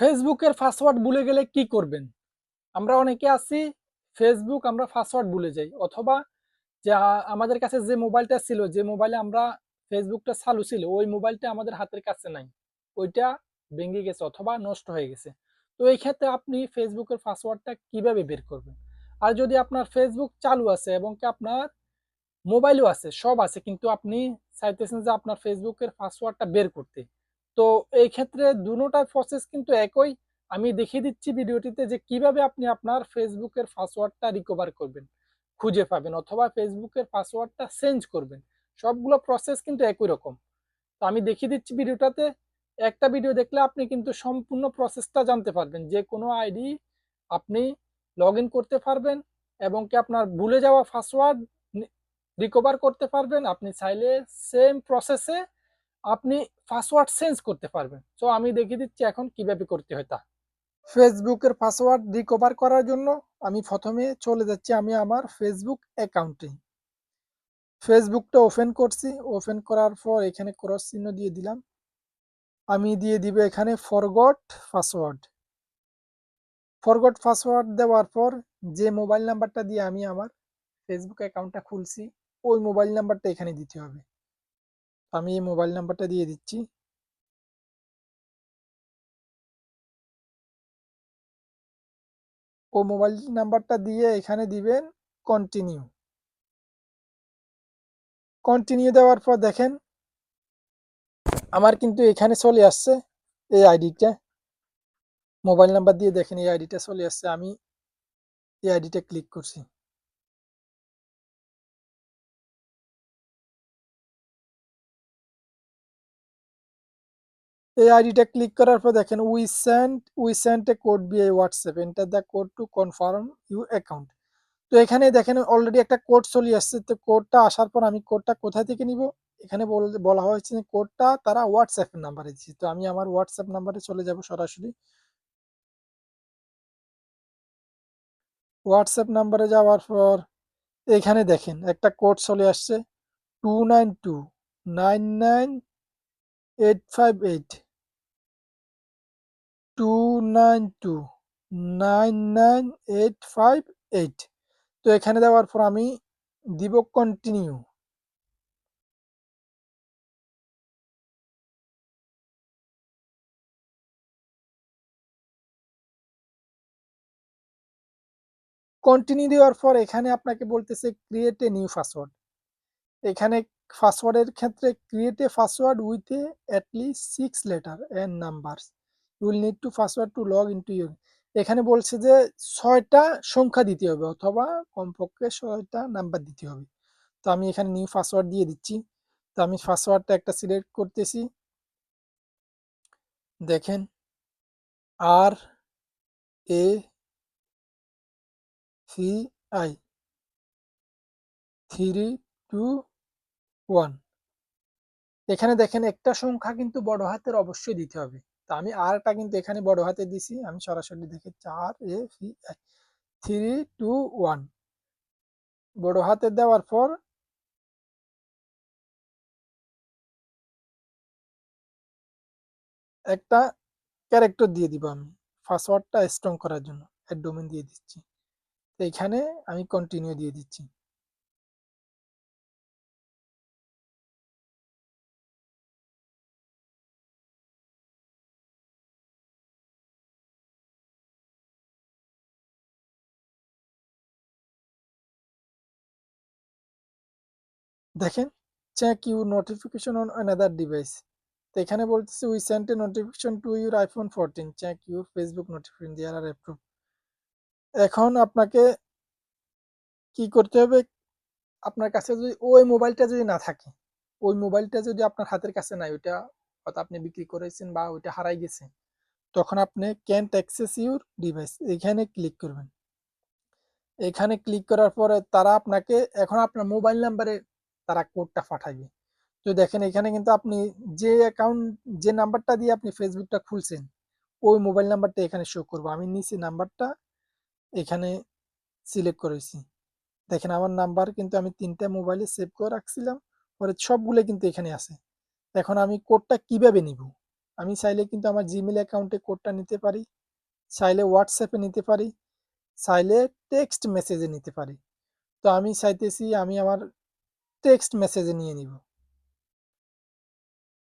ফেসবুকের পাসওয়ার্ড ভুলে গেলে কি করবেন? আমরা অনেকে আছি ফেসবুক আমরা পাসওয়ার্ড ভুলে যাই অথবা যে আমাদের কাছে যে মোবাইলটা ছিল, যে মোবাইলে আমরা ফেসবুকটা চালু ছিল, ওই মোবাইলটা আমাদের হাতের কাছে নাই। ওইটা ভেঙে গেছে অথবা নষ্ট হয়ে গেছে। তো এই ক্ষেত্রে আপনি ফেসবুকের পাসওয়ার্ডটা কীভাবে বের করবেন? আর যদি আপনার ফেসবুক চালু আছে এবং কি আপনার মোবাইলও আছে, সব আছে কিন্তু আপনি চাইতেছেন যে আপনার ফেসবুকের পাসওয়ার্ডটা বের করতে। তো এই ক্ষেত্রে দুটোটার প্রসেস কিন্তু একই। আমি দেখিয়ে দিচ্ছি ভিডিওটিতে যে কীভাবে আপনি আপনার ফেসবুকের পাসওয়ার্ডটা রিকভার করবেন, খুঁজে পাবেন অথবা ফেসবুকের পাসওয়ার্ডটা চেঞ্জ করবেন। সবগুলো প্রসেস কিন্তু একই রকম। তো আমি দেখিয়ে দিচ্ছি ভিডিওটাতে। একটা ভিডিও দেখলে আপনি কিন্তু সম্পূর্ণ প্রসেসটা জানতে পারবেন। যে কোনো আইডি আপনি লগইন করতে পারবেন এবং কি আপনার ভুলে যাওয়া পাসওয়ার্ড রিকভার করতে পারবেন। আপনি চাইলে সেম প্রসেসে আপনি পাসওয়ার্ড চেঞ্জ করতে পারবেন। সো আমি দেখিয়ে দিচ্ছি এখন কীভাবে করতে হয় তা। ফেসবুকের পাসওয়ার্ড রিকভার করার জন্য আমি প্রথমে চলে যাচ্ছি আমি আমার ফেসবুক অ্যাকাউন্টে। ফেসবুকটা ওপেন করছি। ওপেন করার পর এখানে ক্রস চিহ্ন দিয়ে দিলাম। আমি দিয়ে দিব এখানে ফরগট পাসওয়ার্ড। ফরগট পাসওয়ার্ড দেওয়ার পর যে মোবাইল নাম্বারটা দিয়ে আমি আমার ফেসবুক অ্যাকাউন্টটা খুলছি, ওই মোবাইল নাম্বারটা এখানে দিতে হবে। আমি এই মোবাইল নাম্বারটা দিয়ে দিচ্ছি। ও মোবাইল নাম্বারটা দিয়ে এখানে দিবেন কন্টিনিউ। কন্টিনিউ দেওয়ার পর দেখেন, আমার কিন্তু এখানে চলে আসছে এই আইডিটা। মোবাইল নাম্বার দিয়ে দেখেন এই আইডিটা চলে আসছে। আমি এই আইডিটা ক্লিক করছি। এই আইডিটা ক্লিক করার পর দেখেন we send we sent a code via WhatsApp enter the code to confirm your account. তো এখানে দেখেন অলরেডি একটা কোড চলে আসছে। তো কোডটা আসার পর আমি কোডটা কোথা থেকে নিব? এখানে বল হয়েছে যে কোডটা তারা এর নাম্বারে দিছে। তো আমি আমার হোয়াটসঅ্যাপ নাম্বারে চলে যাব সরাসরি। হোয়াটসঅ্যাপ নাম্বারে যাওয়ার পর এখানে দেখেন একটা কোড চলে আসছে 29299858 29299858 তো এখানে দেওয়ার পর আমি দিব কন্টিনিউ। কন্টিনিউ দেওয়ার পর এখানে আপনাকে বলতেছে ক্রিয়েট এ নিউ পাসওয়ার্ড। এখানে পাসওয়ার্ডের ক্ষেত্রে create a password with a at least 6 letter and numbers. You will need to password to log in to your এখানে বলছে যে ছয়টা সংখ্যা দিতে হবে অথবা কমপক্ষে ছয়টা নাম্বার দিতে হবে। তো আমি এখানে নিউ পাসওয়ার্ড দিয়ে দিচ্ছি। তো আমি পাসওয়ার্ডটা একটা সিলেক্ট করতেছি। দেখেন আর এ সি আই 3, 2, 1 এখানে দেখেন একটা সংখ্যা কিন্তু বড় হাতের অবশ্যই দিতে হবে। তা আমি আর টা কিন্তু এখানে বড় হাতে দিছি। আমি সরাসরি দেখি 4 এ 3, 2, 1 বড় হাতে দেওয়ার পর একটা ক্যারেক্টার দিয়ে দিব আমি। পাসওয়ার্ডটা স্ট্রং করার জন্য। এর ডোমেন দিয়ে দিচ্ছি। তো এখানে আমি কন্টিনিউ দিয়ে দিচ্ছি। দেখেন check your notification on another device. তো এখানে বলতেছে we sent a notification to your iPhone fourteen check your Facebook notification there R approve. এখন আপনাকে কি করতে হবে? আপনার কাছে যদি ওই মোবাইলটা যদি না থাকে, ওই মোবাইলটা যদি আপনার হাতের কাছে নাই ওইটা হয়তো আপনি বিক্রি করেছেন বা ওইটা হারায় গেছে। তখন আপনি ক্যান্ট অ্যাক্সেস ইউর ডিভাইস এখানে ক্লিক করবেন। এখানে ক্লিক করার পরে তারা আপনাকে এখন আপনার মোবাইল নাম্বারে তারা কোডটা পাঠাইবে। তো দেখেন এখানে কিন্তু আপনি যে অ্যাকাউন্ট যে নাম্বারটা দিয়ে আপনি ফেসবুকটা খুলছেন, ওই মোবাইল নাম্বারটা এখানে শো করবে। আমি নিচে নাম্বারটা এখানে সিলেক্ট করেছি। দেখেন আমার নাম্বার কিন্তু আমি ৩ টা মোবাইলে সেভ করে রাখছিলাম। পরে সবগুলো কিন্তু এখানে আছে। এখন আমি কোডটা কীভাবে নিব? আমি চাইলে কিন্তু আমার জিমেল অ্যাকাউন্টে কোডটা নিতে পারি চাইলে হোয়াটসঅ্যাপে নিতে পারি চাইলে টেক্সট মেসেজে নিতে পারি তো আমি চাইতেছি আমি আমার টেক্সট মেসেজে নিয়ে নিব।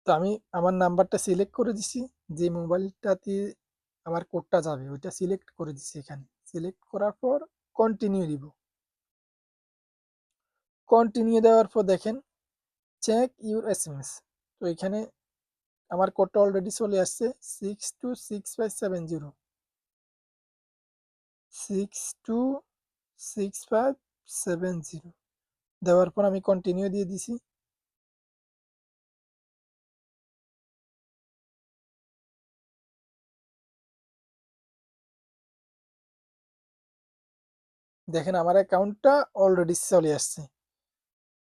তো আমি আমার নাম্বারটা সিলেক্ট করে দিছি, যে মোবাইলটাতে আমার কোডটা যাবে, ওইটা সিলেক্ট করে দিছি এখানে। সিলেক্ট করার পর কন্টিনিউ দিব কন্টিনিউ দেওয়ার পর দেখেন check your S M S তো এখানে আমার কোডটা অলরেডি চলে আসছে six two six five seven zero six two six five seven zero দেওয়ার পর আমি কন্টিনিউ দিয়ে দিছি। দেখেন আমার অ্যাকাউন্টটা অলরেডি চলে আসছে।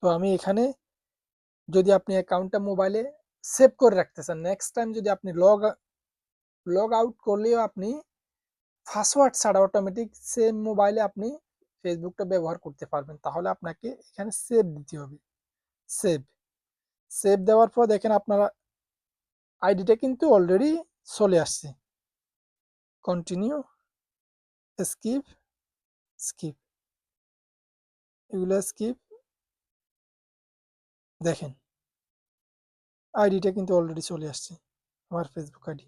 তো আমি এখানে যদি আপনি অ্যাকাউন্টটা মোবাইলে সেভ করে রাখতে চান নেক্সট টাইম যদি আপনি লগ লগ আউট করলেও আপনি পাসওয়ার্ড ছাড়া অটোমেটিক সেম মোবাইলে আপনি ফেসবুকটা ব্যবহার করতে পারবেন, তাহলে আপনাকে এখানে সেভ দিতে হবে। সেভ সেভ দেওয়ার পর দেখেন আপনারা আইডিটা কিন্তু অলরেডি চলে আসছে। কন্টিনিউ স্কিপ স্কিপ এগুলো স্কিপ দেখেন। আইডিটা কিন্তু অলরেডি চলে আসছে, আমার ফেসবুক আইডি